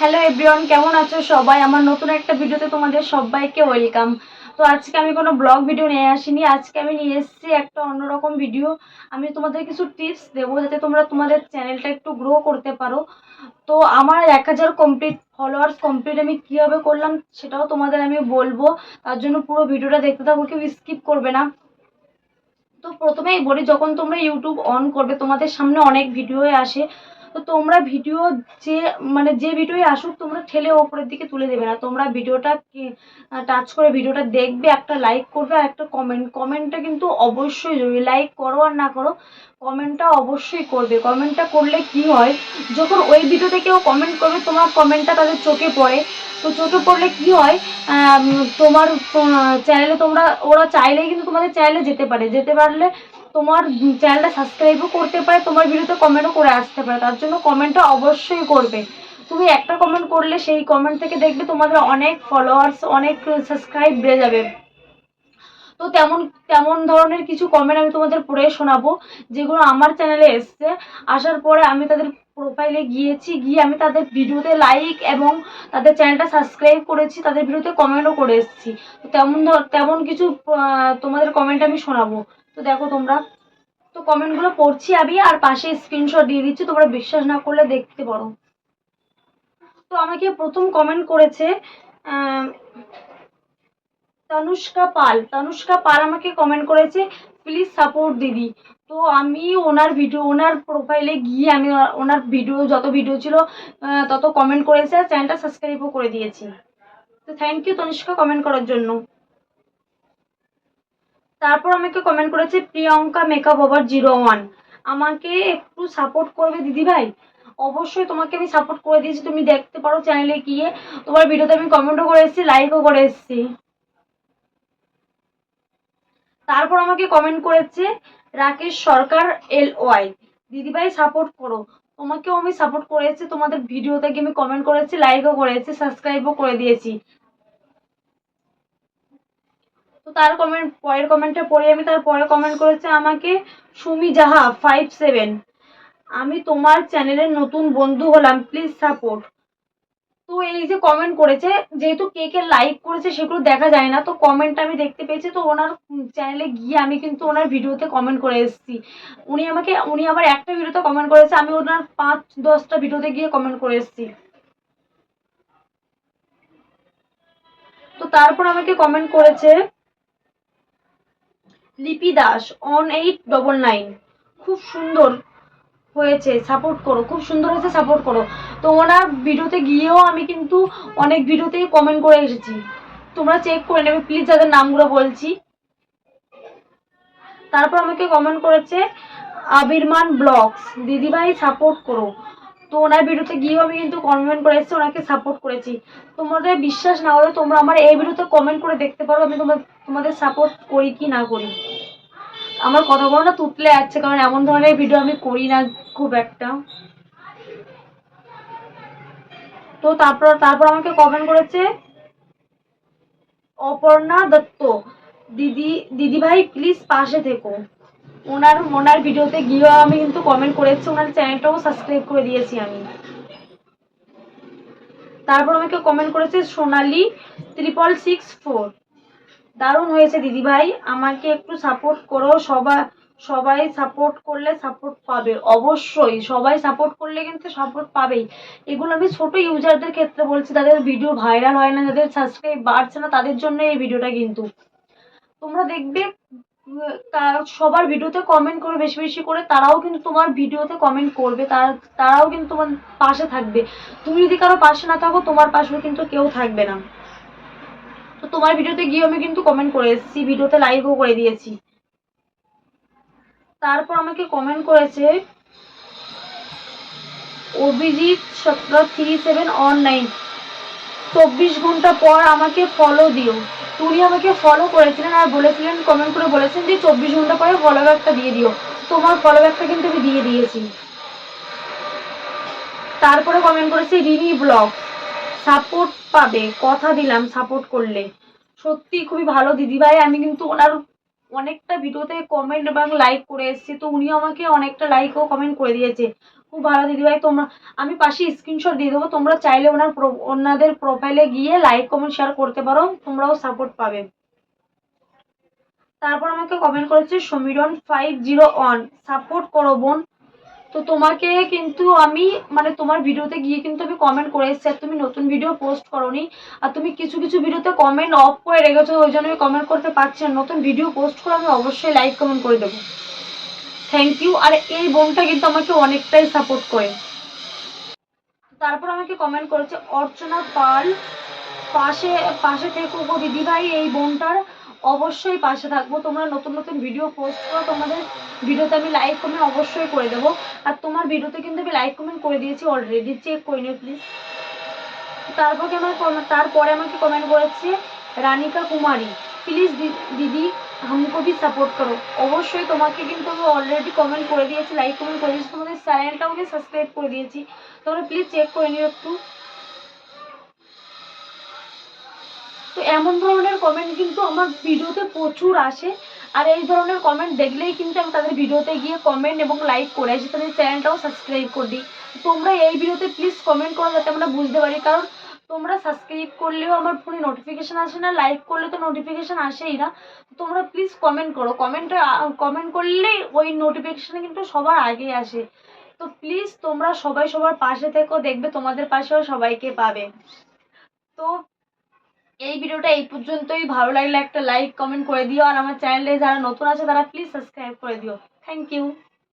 Hello everyone কেমন আছো সবাই? আমার নতুন একটা ভিডিওতে তোমাদের সবাইকে ওয়েলকাম তো আজকে আমি কোনো ব্লগ ভিডিও নিয়ে আসিনি, আজকে আমি নিয়ে এসেছি একটা অন্যরকম ভিডিও আমি তোমাদের কিছু টিপস দেবো যাতে তোমরা তোমাদের চ্যানেলটা একটু গ্রো করতে পারো। তো আমার এক হাজার কমপ্লিট ফলোয়ার্স কমপ্লিট আমি কীভাবে করলাম সেটাও তোমাদের আমি বলব। তার জন্য পুরো ভিডিওটা দেখতে থাকো, কেউ স্কিপ করবে না। তো প্রথমেই বলি, যখন তোমরা ইউটিউব অন করবে, তোমাদের সামনে অনেক ভিডিও আসে। তো তোমরা ভিডিও যে মানে যে ভিডিওই আসুক, তোমরা ঠেলে ওপরের দিকে তুলে দেবে না। তোমরা ভিডিওটা টাচ করে ভিডিওটা দেখবে, একটা লাইক করবে আর একটা কমেন্ট কমেন্টটা কিন্তু অবশ্যই জরুরি। লাইক করো আর না করো কমেন্টটা অবশ্যই করবে। কমেন্টটা করলে কি হয়, যখন ওই ভিডিওতে কেউ কমেন্ট করবে, তোমার কমেন্টটা তাদের চোখে পড়ে। তো চোখে পড়লে কি হয় তোমার চ্যানেলে তোমরা, ওরা চাইলেই কিন্তু তোমাদের চ্যানেলে যেতে পারে। যেতে পারলে তোমার চ্যানেলটা সাবস্ক্রাইবও করতে পারে, তোমার ভিডিওতে কমেন্টও করে আসতে পারে। তার জন্য কমেন্টটা অবশ্যই করবে। তুমি একটা কমেন্ট করলে সেই কমেন্ট থেকে দেখবে তোমাদের অনেক ফলোয়ার্স অনেক সাবস্ক্রাইব বেড়ে যাবে। তো তেমন তেমন ধরনের কিছু কমেন্ট আমি তোমাদের পড়ে শোনাবো, যেগুলো আমার চ্যানেলে এসছে। আসার পরে আমি তাদের প্রোফাইলে গিয়েছি, গিয়ে আমি তাদের ভিডিওতে লাইক এবং তাদের চ্যানেলটা সাবস্ক্রাইব করেছি, তাদের ভিডিওতে কমেন্টও করে এসেছি। তেমন তেমন কিছু তোমাদের কমেন্ট আমি শোনাবো। তো দেখো তোমরা, তো কমেন্টগুলো পড়ছি আমি, আর পাশে স্ক্রিনশট দিয়ে দিচ্ছি, তোমরা বিশ্বাস না করলে দেখতে পারো। তো আমাকে প্রথম কমেন্ট করেছে তানুষ্কা পাল। তানুষ্কা পাল আমাকে কমেন্ট করেছে প্লিজ সাপোর্ট দিদি। তো আমি ওনার ভিডিও ওনার প্রোফাইলে গিয়ে আমি ওনার ভিডিও যত ভিডিও ছিল তত কমেন্ট করেছে চ্যানেলটা সাবস্ক্রাইবও করে দিয়েছি। তো থ্যাংক ইউ তনুষ্কা কমেন্ট করার জন্য। তারপর আমাকে কমেন্ট করেছে, Priyanka makeup over zero one আমাকে একটু সাপোর্ট করবে দিদি ভাই? অবশ্যই তোমাকে আমি সাপোর্ট করে দিয়েছি। তুমি দেখতে পারো চ্যানেলে গিয়ে। তোমার ভিডিওতে আমি কমেন্টও করে এসেছি লাইকও করে এসেছি। তারপর আমাকে কমেন্ট করেছে, রাকেশ সরকার এল ওয়াই দিদিভাই সাপোর্ট করো। তোমাকেও আমি সাপোর্ট করেছি। তোমাদের ভিডিওতে আমি কমেন্ট করেছি লাইকও করেছি সাবস্ক্রাইবও করে দিয়েছি। তো তার কমেন্ট পরের কমেন্টটা পড়ে আমি, তার পরে কমেন্ট করেছে আমাকে, সুমি জাহা ফাইভ সেভেন আমি তোমার চ্যানেলের নতুন বন্ধু হলাম প্লিজ সাপোর্ট তো এই যে কমেন্ট করেছে, যেহেতু কে কে লাইক করেছে সেগুলো দেখা যায় না, তো কমেন্টটা আমি দেখতে পেয়েছি, তো ওনার চ্যানেলে গিয়ে আমি কিন্তু ওনার ভিডিওতে কমেন্ট করে এসেছি। উনি আমাকে, উনি আবার একটা ভিডিওতে কমেন্ট করেছে, আমি ওনার পাঁচ, দশটা ভিডিওতে গিয়ে কমেন্ট করে এসেছি। তো তারপর আমাকে কমেন্ট করেছে Lipi Das one eight double nine খুব সুন্দর হয়েছে সাপোর্ট করো, খুব সুন্দর হয়েছে সাপোর্ট করো। তো ওনার ভিডিওতে গিয়েও আমি কিন্তু অনেক ভিডিওতেই কমেন্ট করে এসেছি। তোমরা চেক করে নেবে প্লিজ যাদের নামগুলো বলছি। তারপর আমাকে কমেন্ট করেছে, আবিরমান ব্লগস, দিদিভাই সাপোর্ট করো। তো ওনার ভিডিওতে গিয়েও আমি কিন্তু কমেন্ট করে এসেছি, ওনাকে সাপোর্ট করেছি। তোমাদের বিশ্বাস না হলে তোমরা আমার এই ভিডিওতে কমেন্ট করে দেখতে পারো, আমি তোমার তোমাদের সাপোর্ট করি কি না করি। আমার কথাগুলো না, তুতলে যাচ্ছে কারণ এমন ধরনের ভিডিও আমি করি না খুব একটা। তো তারপর তারপর আমাকে কমেন্ট করেছে, অপর্ণা দত্ত, দিদি দিদি ভাই প্লিজ পাশে থেকো। ওনার ওনার ভিডিওতে গিয়েও আমি কিন্তু কমেন্ট করেছি, ওনার চ্যানেলটাও সাবস্ক্রাইব করে দিয়েছি আমি। তারপর আমাকে কমেন্ট করেছে সোনালি ত্রিপল সিক্স ফোর দারুণ হয়েছে দিদি ভাই আমাকে একটু সাপোর্ট করো। সবাই সবাই সাপোর্ট করলে সাপোর্ট পাবে, অবশ্যই। সবাই সাপোর্ট করলে কিন্তু সাপোর্ট পাবেই। এগুলো আমি ছোট ইউজারদের ক্ষেত্রে বলছি, তাদের ভিডিও ভাইরাল হয় না যাদের সাবস্ক্রাইব বাড়ছে না, তাদের জন্য এই ভিডিওটা কিন্তু। তোমরা দেখবে সবার ভিডিওতে কমেন্ট করে, বেশি বেশি করে। তারাও কিন্তু তোমার ভিডিওতে কমেন্ট করবে। তার, তারাও কিন্তু তোমার পাশে থাকবে। তুমি যদি কারও পাশে না থাকো, তোমার পাশেও কিন্তু কেউ থাকবে না। তো তোমার ভিডিওতে গিয়ে আমি কিন্তু কমেন্ট করে এসেছি, ভিডিওতে লাইকও করে দিয়েছি। তারপর আমাকে কমেন্ট করেছে, অভিজিৎ সতেরো থ্রি সেভেন অন নাইন চব্বিশ ঘণ্টা পর আমাকে ফলো দিও। উনি আমাকে ফলো করেছিলেন আর বলেছিলেন কমেন্ট করে বলেছেন যে চব্বিশ ঘণ্টা পরে ফলো ব্যাকটা দিয়ে দিও। তোমার ফলো ব্যাকটা কিন্তু আমি দিয়ে দিয়েছি। তারপরে কমেন্ট করেছে রিনি ব্লগ। সাপোর্ট পাবে, কথা দিলাম সাপোর্ট করলে। সত্যি খুবই ভালো দিদিভাই, আমি কিন্তু ওনার অনেকটা ভিডিওতে কমেন্ট এবং লাইক করে এসেছি, তো উনিও আমাকে অনেকটা লাইক ও কমেন্ট করে দিয়েছে। খুব ভালো দিদিভাই, তোমরা, আমি পাশে স্ক্রিনশট দিয়ে দেবো, তোমরা চাইলে ওনার ওনাদের প্রোফাইলে গিয়ে লাইক কমেন্ট শেয়ার করতে পারো, তোমরাও সাপোর্ট পাবে। তারপর আমাকে কমেন্ট করেছে Samiran five zero one support করো বোন। তো তোমাকে কিন্তু আমি মানে তোমার ভিডিওতে গিয়ে কিন্তু আমি কমেন্ট করে এসেছি, আর তুমি নতুন ভিডিও পোস্ট করোনি, আর তুমি কিছু কিছু ভিডিওতে কমেন্ট অফ করে রেখেছো, ওই জন্য আমি কমেন্ট করতে পারছি না। নতুন ভিডিও পোস্ট করে আমি অবশ্যই লাইক কমেন্ট করে দেবো। থ্যাংক ইউ আর এই বোনটা কিন্তু আমাকে অনেকটাই সাপোর্ট করে। তারপর আমাকে কমেন্ট করেছে, অর্চনা পাল, পাশে পাশে থেকে গো দিদিভাই, এই বোনটার অবশ্যই পাশে থাকব। তোমরা নতুন নতুন ভিডিও পোস্ট করো, তোমাদের ভিডিওতে আমি লাইক কমেন্ট অবশ্যই করে দেবো। আর তোমার ভিডিওতে কিন্তু আমি লাইক কমেন্ট করে দিয়েছি অলরেডি চেক করে নিও প্লিজ তারপরে আমার তারপরে আমাকে কমেন্ট করেছে, রানিকা কুমারী। প্লিজ দিদি হামকো ভি সাপোর্ট করো। অবশ্যই তোমাকে কিন্তু আমি অলরেডি কমেন্ট করে দিয়েছি লাইক কমেন্ট করে দিয়েছি। তোমাদের চ্যানেলটাও আমি সাবস্ক্রাইব করে দিয়েছি। তোমরা প্লিজ চেক করে নিও একটু। তো এমন ধরনের কমেন্ট কিন্তু আমার ভিডিওতে প্রচুর আসে। আর এই ধরনের কমেন্ট দেখলেই কিন্তু আমি তাদের ভিডিওতে গিয়ে কমেন্ট এবং লাইক করে আসি। তাদের চ্যানেলটাও সাবস্ক্রাইব করে দিই তোমরা এই ভিডিওতে প্লিজ কমেন্ট করো যাতে আমরা বুঝতে পারি। কারণ তোমরা সাবস্ক্রাইব করলেও আমার ফোনে নোটিফিকেশান আসে না লাইক করলে তো নোটিফিকেশান আসেই না। তোমরা প্লিজ কমেন্ট করো। কমেন্টে কমেন্ট করলেই ওই নোটিফিকেশান কিন্তু সবার আগে আসে। তো প্লিজ তোমরা সবাই সবার পাশে থেকো, দেখবে তোমাদের পাশেও সবাইকে পাবে। তো এই ভিডিওটা এই পর্যন্তই। ভালো লাগলে একটা লাইক কমেন্ট করে দিও। আর আমার চ্যানেলে যারা নতুন আছে, তারা প্লিজ সাবস্ক্রাইব করে দিও। Thank you